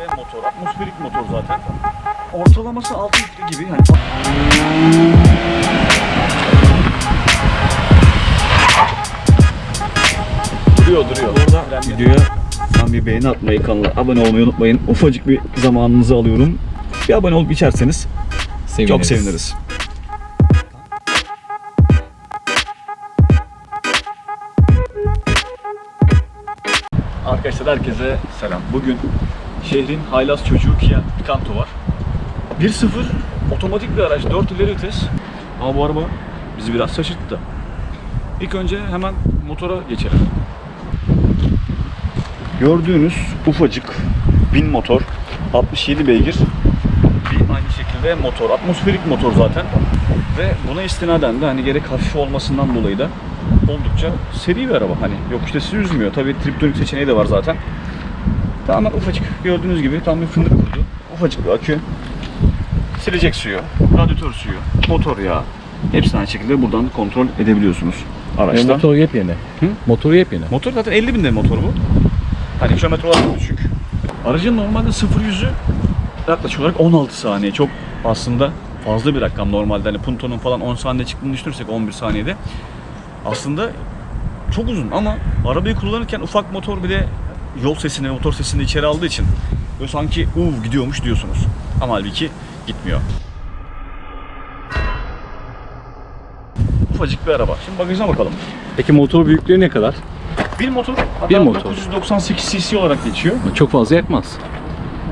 ve motor. Atmosferik motor zaten. Ortalaması 6 litre gibi. Yani duruyor duruyor. Orada videoya tam bir beğeni atmayı, kanala abone olmayı unutmayın. Ufacık bir zamanınızı alıyorum. Bir abone olup içerseniz çok seviniriz. Arkadaşlar herkese selam. Bugün şehrin haylaz çocuğu Kia Picanto var. 1.0 otomatik bir araç, 4 ileri vites. Ama bu araba bizi biraz şaşırttı. İlk önce hemen motora geçelim. Gördüğünüz ufacık bin motor, 67 beygir. Bir aynı şekilde motor, atmosferik motor zaten. Ve buna istinaden de hani gerek hafif olmasından dolayı da oldukça seri bir araba. Hani yokuşta sizi üzmüyor. Tabii triptonik seçeneği de var zaten. Tamamen ufacık gördüğünüz gibi tam bir fındık kurdu. Ufacık bir akü. Silecek suyu, radyatör suyu, motor yağı. Hepsini aynı şekilde buradan kontrol edebiliyorsunuz araçta. Motor yepyeni. Hı? Motoru yepyeni. Motor zaten 50 binde motor bu. Hani kilometre olarak düşük. Aracın normalde 0 yüzü yaklaşık olarak 16 saniye. Çok aslında fazla bir rakam normalde. Hani Punto'nun falan 10 saniye çıktığını düşünürsek 11 saniyede. Aslında çok uzun ama arabayı kullanırken ufak motor bile yol sesini, motor sesini içeri aldığı için böyle sanki uv gidiyormuş diyorsunuz. Ama halbuki gitmiyor. Ufacık bir araba. Şimdi bagajına bakalım. Peki motor büyüklüğü ne kadar? Bir motor, Bir motor. 998 cc olarak geçiyor. Çok fazla yakmaz.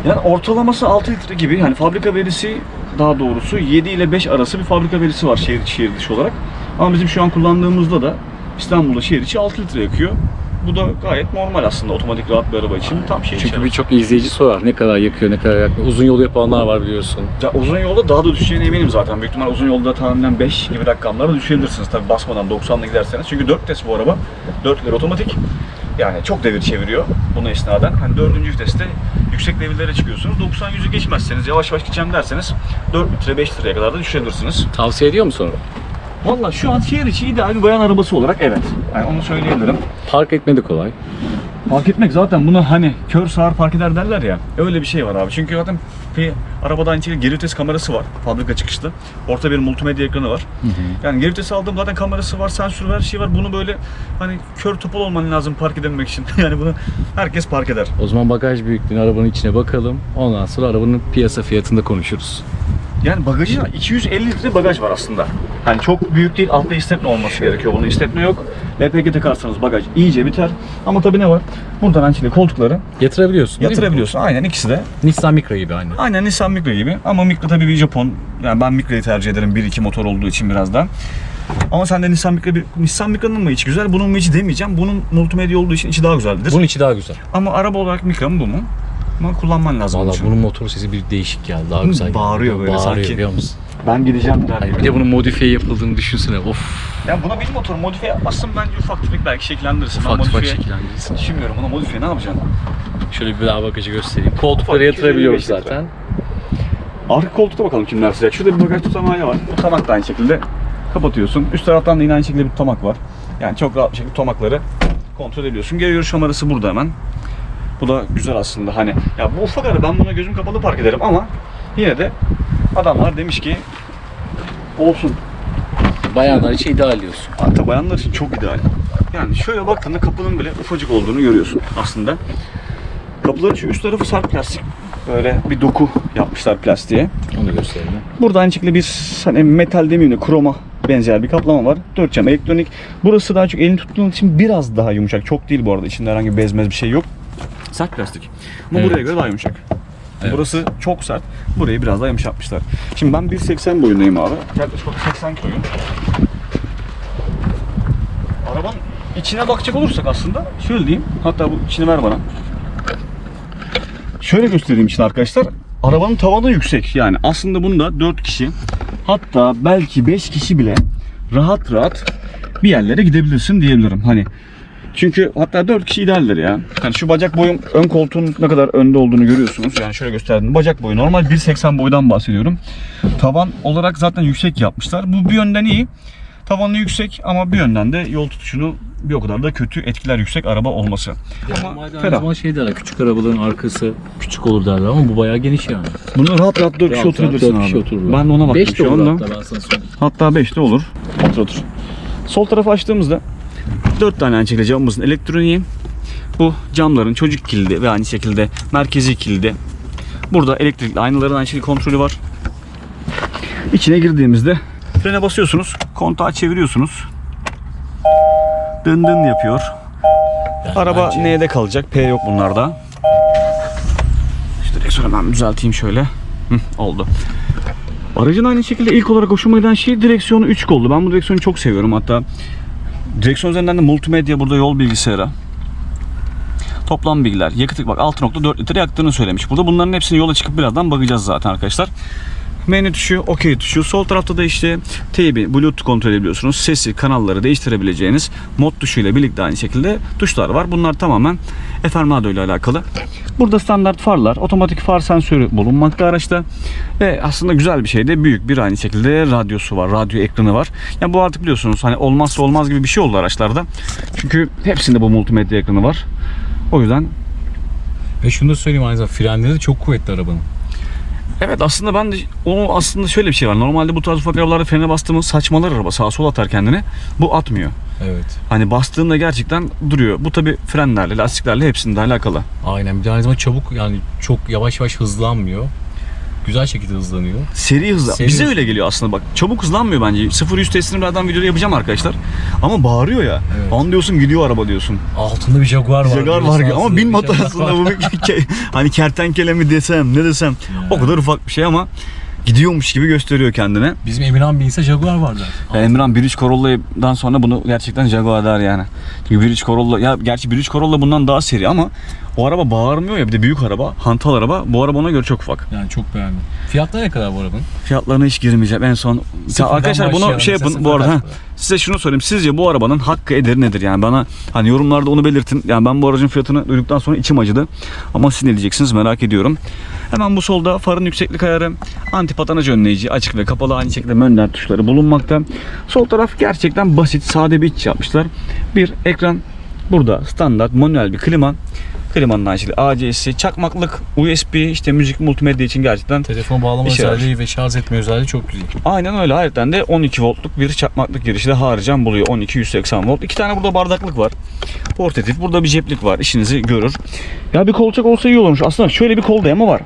Yani ortalaması 6 litre gibi. Yani fabrika verisi daha doğrusu 7 ile 5 arası bir fabrika verisi var şehir şehir dışı olarak. Ama bizim şu an kullandığımızda da İstanbul'da şehir içi 6 litre yakıyor. Bu da gayet normal aslında otomatik rahat bir araba için. Tam içi Çünkü birçok izleyici sorar ne kadar yakıyor, ne kadar yakmıyor. Uzun yol yapanlar var biliyorsun. Ya uzun yolda daha da düşeceğine eminim zaten. Büyük ihtimal uzun yolda tahminen 5 gibi rakamlara düşebilirsiniz tabi basmadan 90'la giderseniz. Çünkü 4 vites bu araba. 4 ileri otomatik. Yani çok devir çeviriyor buna istinaden. Hani 4. viteste yüksek devirlere çıkıyorsunuz. 90-100'ü geçmezseniz yavaş yavaş gideceğim derseniz 4 litre 5 litreye kadar da düşebilirsiniz. Tavsiye ediyor musun? Valla şu an şehir içi ideal bir bayan arabası olarak evet. Yani onu söyleyebilirim. Park etme de kolay. Park etmek zaten bunu hani kör sağır park eder derler ya. Öyle bir şey var abi. Çünkü zaten bir arabada aynı şekilde geri vites kamerası var fabrika çıkışlı. Orta bir multimedya ekranı var. Yani geri vites aldığım zaten kamerası var, sensörü var, her şey var. Bunu böyle hani kör topal olman lazım park edebilmek için. yani bunu herkes park eder. O zaman bagaj büyüklüğünü arabanın içine bakalım. Ondan sonra arabanın piyasa fiyatında konuşuruz. Yani bagajı 250 litre bagaj var aslında. Hani çok büyük değil, altta istetme olması gerekiyor. Bunun istetme yok. LPG takarsanız bagaj iyice biter. Ama tabii ne var? Buradan şekilde koltukları Yatırabiliyorsun değil mi? yatırabiliyorsun. Aynen ikisi de. Nissan Micra gibi aynı. Aynen Nissan Micra gibi. Ama Micra tabii bir Japon. Yani ben Micra'yı tercih ederim 1-2 motor olduğu için biraz da. Ama sen de Nissan Micra, bir- Nissan Micra'nın mı içi güzel, bunun mu içi demeyeceğim. Bunun multimedya olduğu için içi daha güzeldir. Bunun içi daha güzel. Ama araba olarak Micra mı bu mu? Ama kullanman lazım. Valla bunun motor sesi bir değişik geldi. Daha güzel geldi. bağırıyor böyle bağırıyor, sanki. biliyor musun? Ben gideceğim der. Hayır, bir de bunun modifiye yapıldığını düşünsene. Of. Yani buna bir motor modifiye yapmazsın bence ufak tefek belki şekillendirirsin. Ben Ufak ufak modifiye şekillendirirsin. Düşünmüyorum buna modifiye ne yapacaksın? Şöyle bir daha bagajı göstereyim. Koltuklara Ufak, yatırabiliyoruz 255 litre. zaten. Arka koltukta bakalım kimler sıcak. Şurada bir bagaj tutamağı var. Bu tamak da aynı şekilde kapatıyorsun. Üst taraftan da yine aynı şekilde bir tamak var. Yani çok rahat bir şekilde tamakları kontrol ediyorsun. Geri görüş kamerası burada hemen. Bu da güzel aslında hani. Ya bu ufak araba ben buna gözüm kapalı park ederim ama yine de adamlar demiş ki olsun. Bayanlar için ideal diyorsun. Hatta bayanlar için çok ideal. Yani şöyle baktığında kapının bile ufacık olduğunu görüyorsun aslında. Kapıların şu üst tarafı sert plastik. Böyle bir doku yapmışlar plastiğe. Onu gösterelim. Burada aynı şekilde bir hani metal demeyeyim de kroma benzer bir kaplama var. 4 cam elektronik. Burası daha çok elini tuttuğun için biraz daha yumuşak. Çok değil bu arada. İçinde herhangi bir bezmez bir şey yok. Sert plastik. Ama Evet. buraya göre daha yumuşak. Evet. Burası çok sert. Burayı biraz daha yumuşatmışlar. Şimdi ben 1.80 boyundayım abi. Yaklaşık olarak 80 kiloyum. Arabanın içine bakacak olursak aslında şöyle diyeyim. Hatta bu içini ver bana. Şöyle göstereyim için arkadaşlar. Arabanın tavanı yüksek. Yani aslında bunda 4 kişi hatta belki 5 kişi bile rahat rahat bir yerlere gidebilirsin diyebilirim. Hani çünkü hatta 4 kişi idealdir ya. Hani şu bacak boyum ön koltuğun ne kadar önde olduğunu görüyorsunuz. Yani şöyle gösterdim. Bacak boyu normal 1.80 boydan bahsediyorum. Tavan olarak zaten yüksek yapmışlar. Bu bir yönden iyi. Tavanı yüksek ama bir yönden de yol tutuşunu bir o kadar da kötü etkiler yüksek araba olması. Ama Ama ferah. zaman şey derler, küçük arabaların arkası küçük olur derler ama bu bayağı geniş yani. Bunu rahat rahat 4 kişi oturabilirsin abi. kişi. Ben de ona baktım Beş de şu olur anda. hatta ben sana söyleyeyim. Hatta 5 de olur. Otur otur. Sol tarafı açtığımızda 4 tane aynı şekilde camımızın elektroniği. Bu camların çocuk kilidi ve aynı şekilde merkezi kilidi. Burada elektrikli aynaların aynı şekilde kontrolü var. İçine girdiğimizde frene basıyorsunuz. Kontağı çeviriyorsunuz. Dın dın yapıyor. Araba N'de kalacak. P yok bunlarda. İşte direksiyonu ben düzelteyim şöyle. Hı, oldu. Aracın aynı şekilde ilk olarak hoşuma giden şey direksiyonu 3 kollu. Ben bu direksiyonu çok seviyorum. Hatta direksiyon üzerinden de multimedya burada yol bilgisayarı. Toplam bilgiler. Yakıt bak 6.4 litre yaktığını söylemiş. Burada bunların hepsini yola çıkıp birazdan bakacağız zaten arkadaşlar. Menü tuşu, OK tuşu. Sol tarafta da işte teybi, Bluetooth kontrol edebiliyorsunuz. Sesi, kanalları değiştirebileceğiniz mod tuşuyla birlikte aynı şekilde tuşlar var. Bunlar tamamen FM radyo ile alakalı. Burada standart farlar, otomatik far sensörü bulunmakta araçta. Ve aslında güzel bir şey de büyük bir aynı şekilde radyosu var, radyo ekranı var. Yani bu artık biliyorsunuz hani olmazsa olmaz gibi bir şey oldu araçlarda. Çünkü hepsinde bu multimedya ekranı var. O yüzden Ve şunu da söyleyeyim aynı zamanda frenleri de çok kuvvetli arabanın. Evet aslında ben de onu aslında şöyle bir şey var. Normalde bu tarz ufak arabalarda frene bastığımız saçmalar araba sağa sola atar kendini. Bu atmıyor. Evet. Hani bastığında gerçekten duruyor. Bu tabi frenlerle, lastiklerle hepsinde alakalı. Aynen. Bir de aynı zamanda çabuk yani çok yavaş yavaş hızlanmıyor. Güzel şekilde hızlanıyor. Seri hızla. Seri Bize hız. öyle geliyor aslında bak. Çabuk hızlanmıyor bence. 0-100 testini birazdan videoda yapacağım arkadaşlar. Ama bağırıyor ya. Evet. An diyorsun gidiyor araba diyorsun. Altında bir Jaguar var. Jaguar var gibi ama bin motor aslında bu ke- hani kertenkele mi desem ne desem o kadar ufak bir şey ama gidiyormuş gibi gösteriyor kendine. Bizim Emirhan binse Jaguar var zaten. Ya Emran 1.3 Corolla'dan sonra bunu gerçekten Jaguar der yani. Çünkü 1.3 Corolla ya gerçi 1.3 Corolla bundan daha seri ama o araba bağırmıyor ya bir de büyük araba, hantal araba. Bu araba ona göre çok ufak. Yani çok beğendim. Fiyatları ne kadar bu arabanın? Fiyatlarına hiç girmeyeceğim. En son Ya arkadaşlar bunu şey yapın bu arada. Size şunu sorayım. Sizce bu arabanın hakkı ederi nedir? Yani bana hani yorumlarda onu belirtin. Yani ben bu aracın fiyatını duyduktan sonra içim acıdı. Ama siz ne diyeceksiniz merak ediyorum. Hemen bu solda farın yükseklik ayarı, anti patanaj önleyici, açık ve kapalı aynı şekilde mönler tuşları bulunmakta. Sol taraf gerçekten basit, sade bir iç yapmışlar. Bir ekran burada standart manuel bir klima. Klimanın şekilde AC'si, çakmaklık, USB, işte müzik, multimedya için gerçekten Telefon bağlama İşe yarar. özelliği ve şarj etme özelliği çok güzel. Aynen öyle. Ayrıca de 12 voltluk bir çakmaklık girişi de haricen buluyor. 12-180 volt. İki tane burada bardaklık var. Portatif. Burada bir ceplik var. İşinizi görür. Ya bir kolçak olsa iyi olurmuş. Aslında şöyle bir kol dayama var.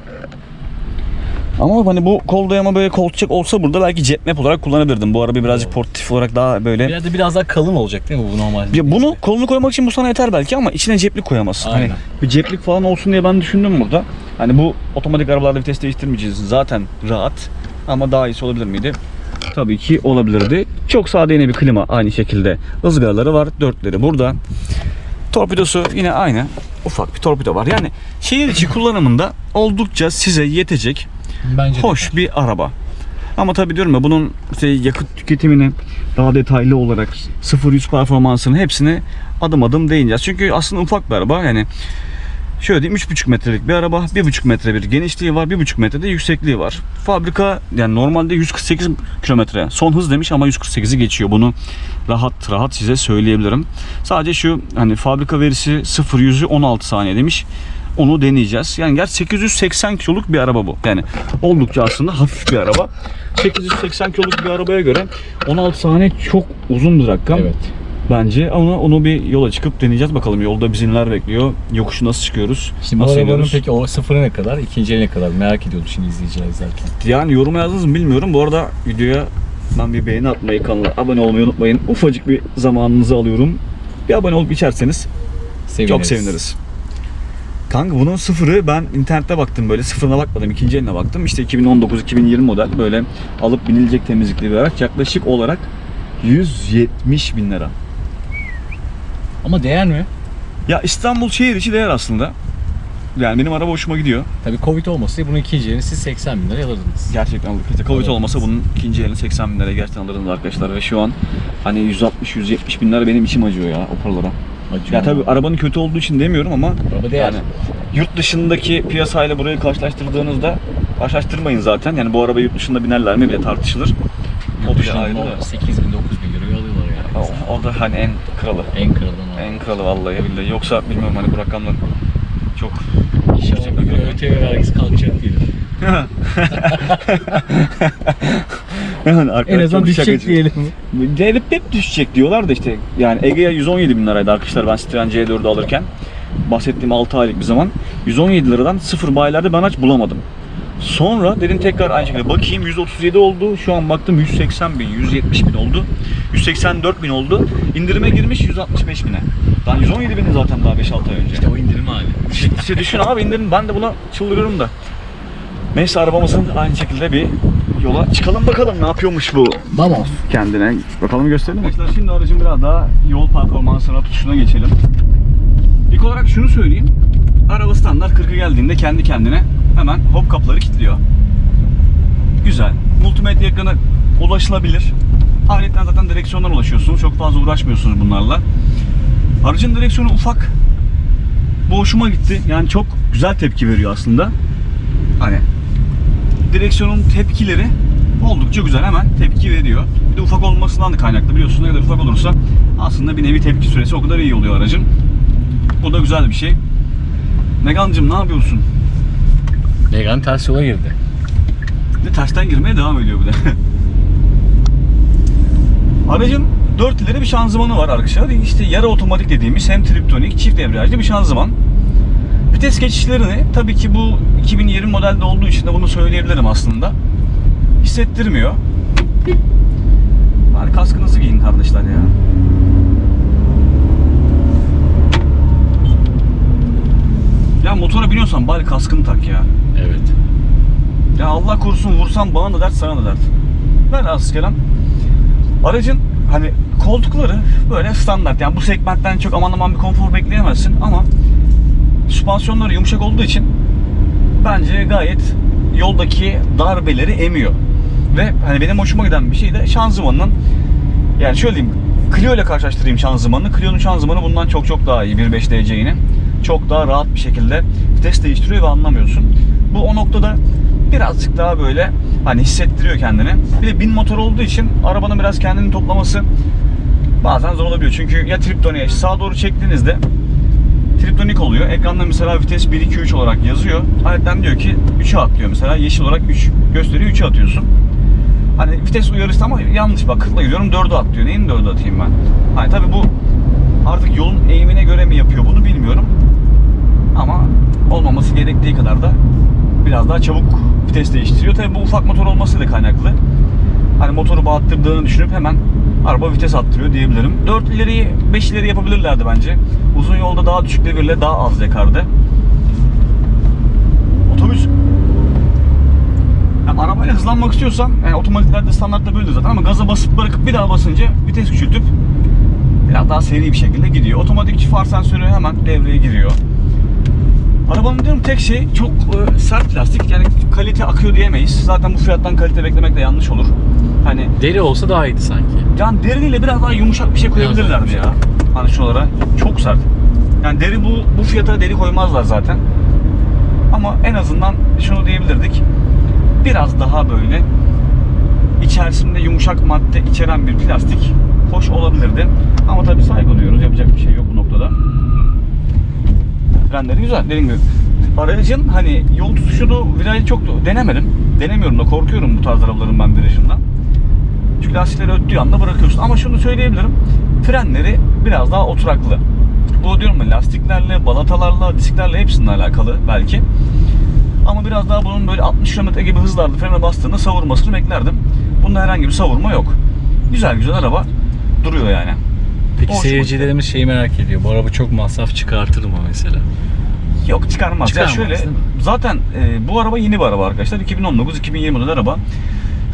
Ama hani bu kol dayama böyle kolçak olsa burada belki map olarak kullanabilirdim. Bu araba birazcık portatif olarak daha böyle Bir de biraz daha kalın olacak değil mi bu normalde? ya bunu kolunu koymak için bu sana yeter belki ama içine ceplik koyamazsın. Hani Aynen. bir ceplik falan olsun diye ben düşündüm burada. Hani bu otomatik arabalarda vites değiştirmeyeceğiz. Zaten rahat. Ama daha iyisi olabilir miydi? Tabii ki olabilirdi. Çok sade yine bir klima aynı şekilde. ızgaraları var. Dörtleri burada. Torpidosu yine aynı. Ufak bir torpido var. Yani şehir içi kullanımında oldukça size yetecek Bence de. hoş bir araba. Ama tabii diyorum ya bunun işte yakıt tüketimini daha detaylı olarak 0-100 performansını hepsini adım adım değineceğiz. Çünkü aslında ufak bir araba yani şöyle diyeyim 3,5 metrelik bir araba 1,5 metre bir genişliği var 1,5 metre de yüksekliği var. Fabrika yani normalde 148 kilometre son hız demiş ama 148'i geçiyor bunu rahat rahat size söyleyebilirim. Sadece şu hani fabrika verisi 0-100'ü 16 saniye demiş. Onu deneyeceğiz. Yani gerçi 880 kiloluk bir araba bu. Yani oldukça aslında hafif bir araba. 880 kiloluk bir arabaya göre 16 saniye çok uzun bir rakam. Evet. Bence ama onu bir yola çıkıp deneyeceğiz bakalım. Yolda bizi neler bekliyor. Yokuşu nasıl çıkıyoruz? Şimdi nasıl arabanın peki o sıfırı ne kadar? ikinci ne kadar? Merak ediyorum şimdi izleyiciler izlerken. Yani yoruma yazdınız mı bilmiyorum. Bu arada videoya ben bir beğeni atmayı, kanala abone olmayı unutmayın. Ufacık bir zamanınızı alıyorum. Bir abone olup içerseniz Seviniriz. çok seviniriz. Kanka bunun sıfırı ben internette baktım böyle sıfırına bakmadım ikinci eline baktım işte 2019-2020 model böyle alıp binilecek temizlikli bir araç yaklaşık olarak 170 bin lira. Ama değer mi? Ya İstanbul şehir içi değer aslında. Yani benim araba hoşuma gidiyor. Tabii Covid olmasaydı bunun ikinci elini siz 80 bin liraya alırdınız. Gerçekten aldık. İşte Covid olmasa bunun ikinci elini 80 bin liraya gerçekten alırdınız arkadaşlar. Ve şu an hani 160-170 bin lira benim içim acıyor ya o paralara. Acıyor. Ya tabii arabanın kötü olduğu için demiyorum ama Araba değer. yani yurt dışındaki piyasayla burayı karşılaştırdığınızda karşılaştırmayın zaten. Yani bu araba yurt dışında binerler mi bile tartışılır. O ayrı da. 8 bin 9 bin liraya O, o da hani en kralı. En kralından En kralı vallahi billahi. Yoksa bilmiyorum hani bu rakamlar çok bir rakam. ÖTV vergisi kalkacak diyelim. yani En azından düşecek diyelim. Hep, hep düşecek diyorlar da işte yani Ege'ye 117 bin liraydı arkadaşlar ben Citroen C4'ü alırken bahsettiğim 6 aylık bir zaman 117 liradan sıfır bayilerde ben aç bulamadım. Sonra dedim tekrar aynı şekilde bakayım 137 oldu. Şu an baktım 180 bin, 170 bin oldu. 184 bin oldu. İndirime girmiş 165 bine. Daha 117 bini zaten daha 5-6 ay önce. İşte o indirim hali. İşte düşün abi indirim ben de buna çıldırıyorum da. Neyse arabamızın aynı şekilde bir yola çıkalım bakalım ne yapıyormuş bu Vamos. kendine. Bakalım gösterelim. Arkadaşlar şimdi aracın biraz daha yol performansına tutuşuna geçelim. İlk olarak şunu söyleyeyim. Araba standart 40'a geldiğinde kendi kendine hemen hop kapıları kilitliyor. Güzel. Multimedya ekranı ulaşılabilir. Aletten zaten direksiyondan ulaşıyorsunuz. Çok fazla uğraşmıyorsunuz bunlarla. Aracın direksiyonu ufak. Bu hoşuma gitti. Yani çok güzel tepki veriyor aslında. Hani direksiyonun tepkileri oldukça güzel hemen tepki veriyor. Bir de ufak olmasından da kaynaklı biliyorsun ne kadar ufak olursa aslında bir nevi tepki süresi o kadar iyi oluyor aracın. Bu da güzel bir şey. Megancım ne yapıyorsun? Megan ters yola girdi. Bir de tersten girmeye devam ediyor bir de. Aracın 4 ileri bir şanzımanı var arkadaşlar. İşte yarı otomatik dediğimiz hem triptonik çift debriyajlı bir şanzıman. Vites geçişlerini tabii ki bu 2020 modelde olduğu için de bunu söyleyebilirim aslında. Hissettirmiyor. Bari kaskınızı giyin kardeşler ya. Ya motora biniyorsan bari kaskını tak ya. Evet. Ya Allah korusun vursam bana da dert sana da dert. Az Kerem. Aracın hani koltukları böyle standart yani bu segmentten çok aman aman bir konfor bekleyemezsin ama süspansiyonları yumuşak olduğu için bence gayet yoldaki darbeleri emiyor. Ve hani benim hoşuma giden bir şey de şanzımanın yani şöyle diyeyim Clio ile karşılaştırayım şanzımanını. Clio'nun şanzımanı bundan çok çok daha iyi 1.5 DC'ini. Çok daha rahat bir şekilde vites değiştiriyor ve anlamıyorsun. Bu o noktada birazcık daha böyle hani hissettiriyor kendini. Bir de bin motor olduğu için arabanın biraz kendini toplaması bazen zor olabiliyor. Çünkü ya triptoniğe sağa doğru çektiğinizde triptonik oluyor. Ekranda mesela vites 1 2 3 olarak yazıyor. Aletten diyor ki 3'e at diyor mesela. Yeşil olarak 3 gösteriyor 3'e atıyorsun. Hani vites uyarısı ama yanlış bak 40'la gidiyorum 4'e at diyor. Neyin 4'e atayım ben? Hani tabi bu artık yolun eğimine göre mi yapıyor bunu bilmiyorum. Ama olmaması gerektiği kadar da biraz daha çabuk vites değiştiriyor. Tabi bu ufak motor olmasıyla kaynaklı. Hani motoru bağıttırdığını düşünüp hemen araba vites attırıyor diyebilirim. 4 ileriyi 5 ileri yapabilirlerdi bence. Uzun yolda daha düşük devirle daha az yakardı. Otobüs ya arabayla hızlanmak istiyorsan yani otomatiklerde standartta böyledir zaten ama gaza basıp bırakıp bir daha basınca vites küçültüp biraz daha seri bir şekilde gidiyor. Otomatik far sensörü hemen devreye giriyor. Arabanın diyorum tek şey çok e, sert plastik yani kalite akıyor diyemeyiz. Zaten bu fiyattan kalite beklemek de yanlış olur. Hani Deri olsa daha iyiydi sanki. yani deriniyle biraz daha yumuşak bir şey koyabilirlerdi ya. Şuralara çok sert. Yani deri bu bu fiyata deri koymazlar zaten. Ama en azından şunu diyebilirdik. Biraz daha böyle içerisinde yumuşak madde içeren bir plastik hoş olabilirdi. Ama tabii saygı duyuyoruz. Yapacak bir şey yok bu noktada. Frenleri güzel dediğim gibi. Aracın hani yol tutuşunu virajı çok denemedim. Denemiyorum da korkuyorum bu tarz arabaların ben virajından. Çünkü lastikleri öttüğü anda bırakıyorsun. Ama şunu söyleyebilirim. Frenleri biraz daha oturaklı. Bu diyorum ya lastiklerle, balatalarla, disklerle hepsinin alakalı belki. Ama biraz daha bunun böyle 60 km gibi hızlarda frene bastığında savurmasını beklerdim. Bunda herhangi bir savurma yok. Güzel güzel araba duruyor yani. Peki Hoş seyircilerimiz şeyi merak ediyor. Bu araba çok masraf çıkartır mı mesela? Yok çıkarmaz. Çıkarmaz, ya şöyle zaten e, bu araba yeni bir araba arkadaşlar. 2019-2020 model araba.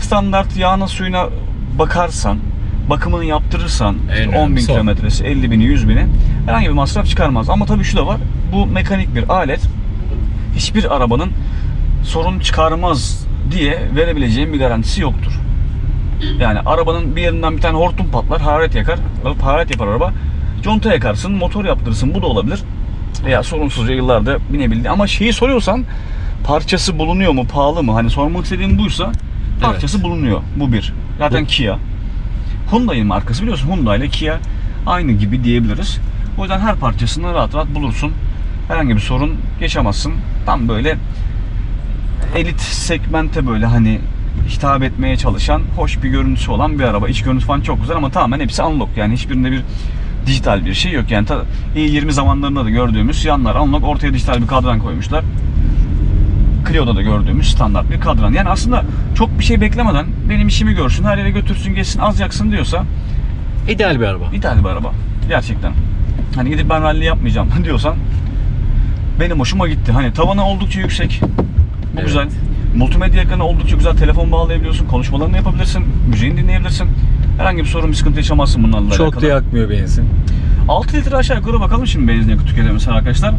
Standart yağına suyuna bakarsan, bakımını yaptırırsan işte 10 bin kilometresi, 50 bini, 100 bini herhangi bir masraf çıkarmaz. Ama tabii şu da var. Bu mekanik bir alet. Hiçbir arabanın sorun çıkarmaz diye verebileceğim bir garantisi yoktur. Yani arabanın bir yerinden bir tane hortum patlar, hararet yakar, hararet yapar araba. Conta yakarsın, motor yaptırırsın, bu da olabilir. Veya sorunsuzca yıllarda binebildi. Ama şeyi soruyorsan parçası bulunuyor mu, pahalı mı? Hani sormak istediğim buysa parçası bulunuyor. Bu bir. Zaten Bu- Kia. Hyundai'nin markası biliyorsun Hyundai ile Kia aynı gibi diyebiliriz. O yüzden her parçasını rahat rahat bulursun. Herhangi bir sorun yaşamazsın. Tam böyle elit segmente böyle hani hitap etmeye çalışan hoş bir görüntüsü olan bir araba. İç görüntüsü falan çok güzel ama tamamen hepsi analog yani hiçbirinde bir dijital bir şey yok. Yani ta, i20 zamanlarında da gördüğümüz yanlar analog ortaya dijital bir kadran koymuşlar. Clio'da da gördüğümüz standart bir kadran. Yani aslında çok bir şey beklemeden benim işimi görsün, her yere götürsün, geçsin, az yaksın diyorsa İdeal bir araba. ideal bir araba. Gerçekten. Hani gidip ben rally yapmayacağım diyorsan benim hoşuma gitti. Hani tavanı oldukça yüksek. Bu Evet. güzel. Multimedya ekranı oldukça güzel. Telefon bağlayabiliyorsun. Konuşmalarını yapabilirsin. Müziğini dinleyebilirsin. Herhangi bir sorun, bir sıkıntı yaşamazsın bunlarla Çok alakalı. da yakmıyor benzin. 6 litre aşağı yukarı bakalım şimdi benzin yakıt tüketimimiz arkadaşlar.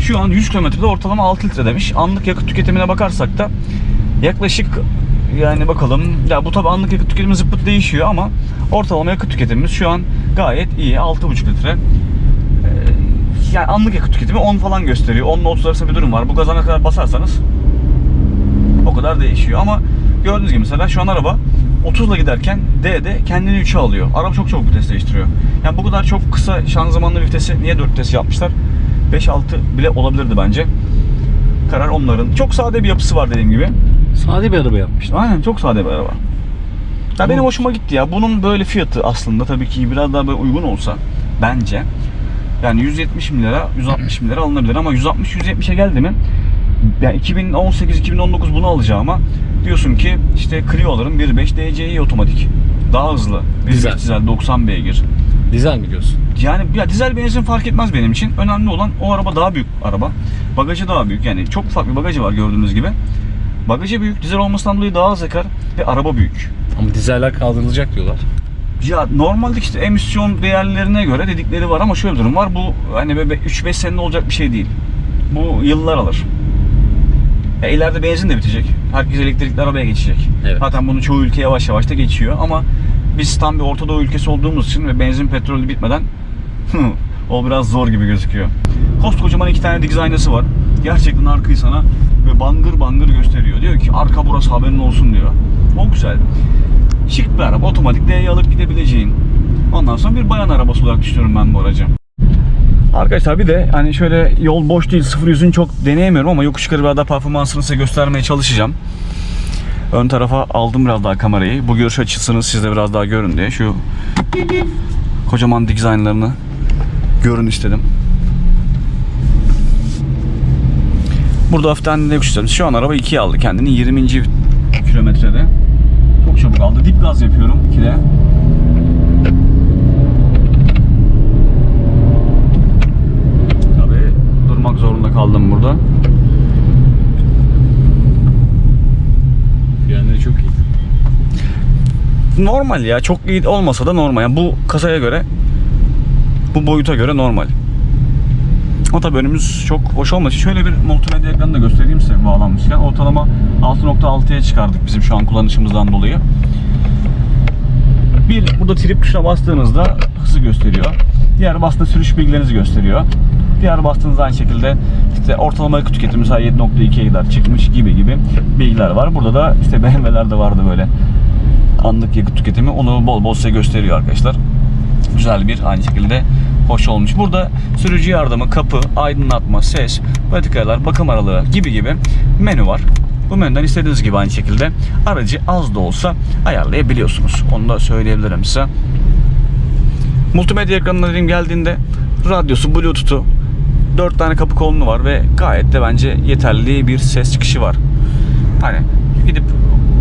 Şu an 100 kilometrede ortalama 6 litre demiş. Anlık yakıt tüketimine bakarsak da yaklaşık yani bakalım ya bu tabi anlık yakıt tüketimi zıppıt değişiyor ama ortalama yakıt tüketimimiz şu an gayet iyi 6,5 litre. Ee, yani anlık yakıt tüketimi 10 falan gösteriyor. 10 ile 30 arasında bir durum var. Bu gaza kadar basarsanız o kadar değişiyor ama gördüğünüz gibi mesela şu an araba 30 ile giderken D'de kendini 3'e alıyor. Araba çok çabuk vites değiştiriyor. Yani bu kadar çok kısa şanzımanlı vitesi niye 4 vites yapmışlar? 5-6 bile olabilirdi bence. Karar onların. Çok sade bir yapısı var dediğim gibi. Sade bir araba yapmışlar. Aynen çok sade bir araba. Ya benim hoşuma gitti ya. Bunun böyle fiyatı aslında tabii ki biraz daha böyle uygun olsa bence yani 170 bin lira, 160 bin lira alınabilir ama 160-170'e geldi mi yani 2018-2019 bunu alacağıma diyorsun ki işte Clio alırım 1.5 DCi otomatik. Daha hızlı. 1.5 Dizel. dizel 90 beygir. Dizel mi diyorsun? Yani ya dizel benzin fark etmez benim için. Önemli olan o araba daha büyük araba. Bagajı daha büyük. Yani çok ufak bir bagajı var gördüğünüz gibi. Bagajı büyük, dizel olmasından dolayı daha az yakar ve araba büyük. Ama dizeller kaldırılacak diyorlar. Ya normalde işte emisyon değerlerine göre dedikleri var ama şöyle bir durum var. Bu hani böyle 3-5 senede olacak bir şey değil. Bu yıllar alır. Ya ileride benzin de bitecek. Herkes elektrikli arabaya geçecek. Evet. Zaten bunu çoğu ülke yavaş yavaş da geçiyor ama biz tam bir Orta Doğu ülkesi olduğumuz için ve benzin petrolü bitmeden o biraz zor gibi gözüküyor. Koskocaman iki tane dikiz aynası var. Gerçekten arkayı sana ve bangır bangır gösteriyor. Diyor ki arka burası haberin olsun diyor. O güzel. Şık bir araba. Otomatik D'yi alıp gidebileceğin. Ondan sonra bir bayan arabası olarak düşünüyorum ben bu aracı. Arkadaşlar bir de hani şöyle yol boş değil sıfır yüzün çok deneyemiyorum ama yokuş yukarı biraz performansını size göstermeye çalışacağım. Ön tarafa aldım biraz daha kamerayı. Bu görüş açısını siz de biraz daha görün diye. Şu kocaman dizaynlarını görün istedim. Burada hafiften yokuş istedim. Şu an araba 2'ye aldı kendini 20. kilometrede. Çok çabuk aldı. Dip gaz yapıyorum 2'de. Tabii durmak zorunda kaldım burada. Frenleri çok iyi. Normal ya çok iyi olmasa da normal. Yani bu kasaya göre bu boyuta göre normal. Ama tabii önümüz çok hoş olmadı. Şöyle bir multimedya ekranı da göstereyim size bağlanmışken. Ortalama 6.6'ya çıkardık bizim şu an kullanışımızdan dolayı. Bir burada trip tuşuna bastığınızda hızı gösteriyor. Diğer bastığında sürüş bilgilerinizi gösteriyor. Diğer bastığınızda aynı şekilde işte ortalama yakıt tüketimi mesela 7.2'ye kadar çıkmış gibi gibi bilgiler var. Burada da işte BMW'lerde vardı böyle anlık yakıt tüketimi. Onu bol bol size gösteriyor arkadaşlar. Güzel bir aynı şekilde hoş olmuş. Burada sürücü yardımı, kapı, aydınlatma, ses, patikalar, bakım aralığı gibi gibi menü var. Bu menüden istediğiniz gibi aynı şekilde aracı az da olsa ayarlayabiliyorsunuz. Onu da söyleyebilirim size. Multimedya ekranına dediğim geldiğinde radyosu, bluetooth'u, 4 tane kapı kolunu var ve gayet de bence yeterli bir ses çıkışı var. Hani gidip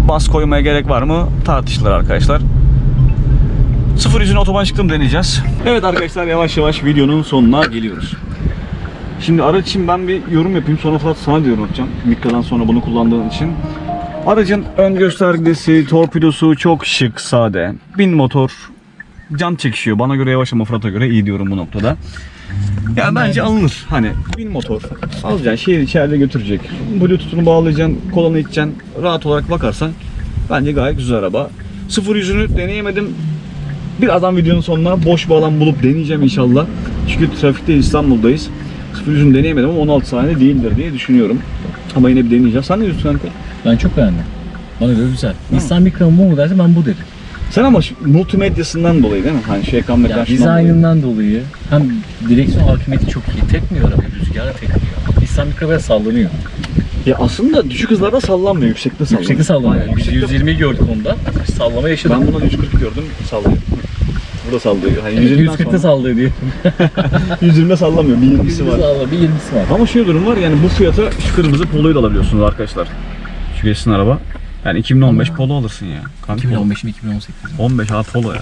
bas koymaya gerek var mı tartışılır arkadaşlar. Sıfır yüzüne otoban çıktım deneyeceğiz. Evet arkadaşlar yavaş yavaş videonun sonuna geliyoruz. Şimdi araç için ben bir yorum yapayım sonra Fırat sana da yorum yapacağım. Mikra'dan sonra bunu kullandığın için. Aracın ön göstergesi, torpidosu çok şık, sade. Bin motor, can çekişiyor. Bana göre yavaş ama Fırat'a göre iyi diyorum bu noktada. Ya bence alınır. Hani bin motor. Alacaksın şehir içeride götürecek. Bluetooth'unu bağlayacaksın, kolanı içeceksin. Rahat olarak bakarsan bence gayet güzel araba. Sıfır yüzünü deneyemedim. Birazdan videonun sonuna boş bir alan bulup deneyeceğim inşallah. Çünkü trafikte İstanbul'dayız. Sıfır yüzünü deneyemedim ama 16 saniye değildir diye düşünüyorum. Ama yine bir deneyeceğim. Sen ne diyorsun kanka? Ben çok beğendim. Bana göre güzel. Nissan Micra bu mu derse ben bu derim. Sen ama şu multimedyasından dolayı değil mi? Hani şu ekran Ya şundan dolayı. dizaynından dolayı hem direksiyon hakimiyeti çok iyi. Tekmiyor arabayı rüzgarla tekmiyor. İnsan mikro biraz sallanıyor. Ya aslında düşük hızlarda sallanmıyor, yüksekte sallanıyor. Yüksekte sallanıyor. Aynen, Biz yüksekte- 120 gördük onda. Sallama yaşadık. Ben bundan 140 gördüm, sallıyor. Bu da sallıyor. Hani 120'den 140'ta sonra- sallıyor diye. 120'de sallamıyor, bir 20'si var. Sallama, bir 20'si var. Ama şöyle durum var yani bu fiyata şu kırmızı poloyu da alabiliyorsunuz arkadaşlar. Şu geçsin araba. Yani 2015 polo alırsın ya. Kanka, 2015 mi 2018 mi? 15 abi polo ya.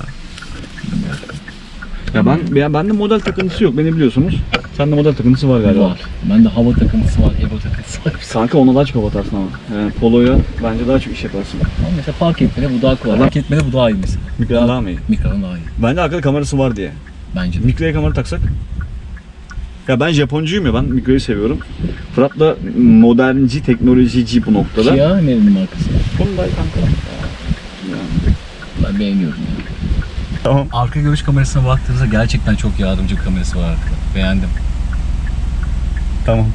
Ya ben ya bende model takıntısı yok beni biliyorsunuz. Sende model takıntısı var galiba. Var. Bende hava takıntısı var, ego takıntısı var. Kanka ona daha çok hava atarsın ama. Yani poloya bence daha çok iş yaparsın. Ama mesela park etmede bu daha kolay. Park etmede bu daha iyi mesela. Mikrodan daha mı iyi? Mikrodan daha iyi. Bende arkada kamerası var diye. Bence de. Mikroya kamera taksak? Ya ben Japoncuyum ya ben mikroyu seviyorum. Fırat da modernci, teknolojici bu noktada. Kia nerenin markası? Hyundai kanka. Ben beğeniyorum ya. Tamam. Arka görüş kamerasına baktığınızda gerçekten çok yardımcı bir kamerası var arkada. Beğendim. Tamam.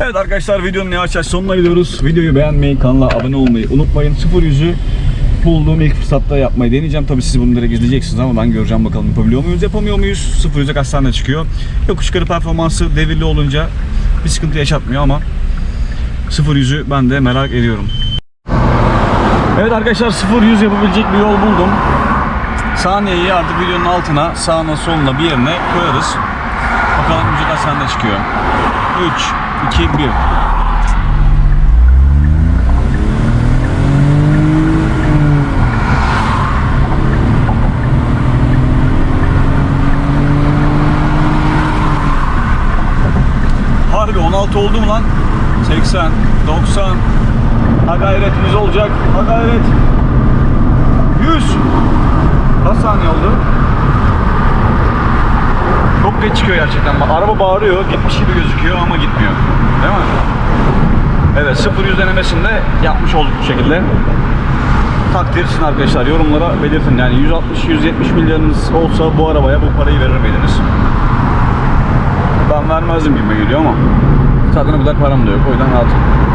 evet arkadaşlar videonun yavaş yavaş sonuna gidiyoruz. Videoyu beğenmeyi, kanala abone olmayı unutmayın. 0 yüzü bulduğum ilk fırsatta yapmayı deneyeceğim. Tabii siz direkt izleyeceksiniz ama ben göreceğim bakalım yapabiliyor muyuz, yapamıyor muyuz? 0 yüze kaç çıkıyor. Yokuş yukarı performansı devirli olunca bir sıkıntı yaşatmıyor ama 0 yüzü ben de merak ediyorum. Evet arkadaşlar 0-100 yapabilecek bir yol buldum. Saniyeyi artık videonun altına, sağına, soluna bir yerine koyarız. Bakalım kaç sende çıkıyor. 3, 2, 1. Harbi 16 oldu mu lan? 80, 90. Ha gayret 100 olacak. Ha gayret. 100. Kaç saniye oldu? Çok geç çıkıyor gerçekten. Araba bağırıyor, gitmiş gibi gözüküyor ama gitmiyor. Değil mi? Evet, 0-100 denemesinde yapmış olduk bu şekilde. Takdir sizin arkadaşlar. Yorumlara belirtin. Yani 160-170 milyarınız olsa bu arabaya bu parayı verir miydiniz? Ben vermezdim gibi geliyor ama o kadar param da yok. O yüzden rahatım.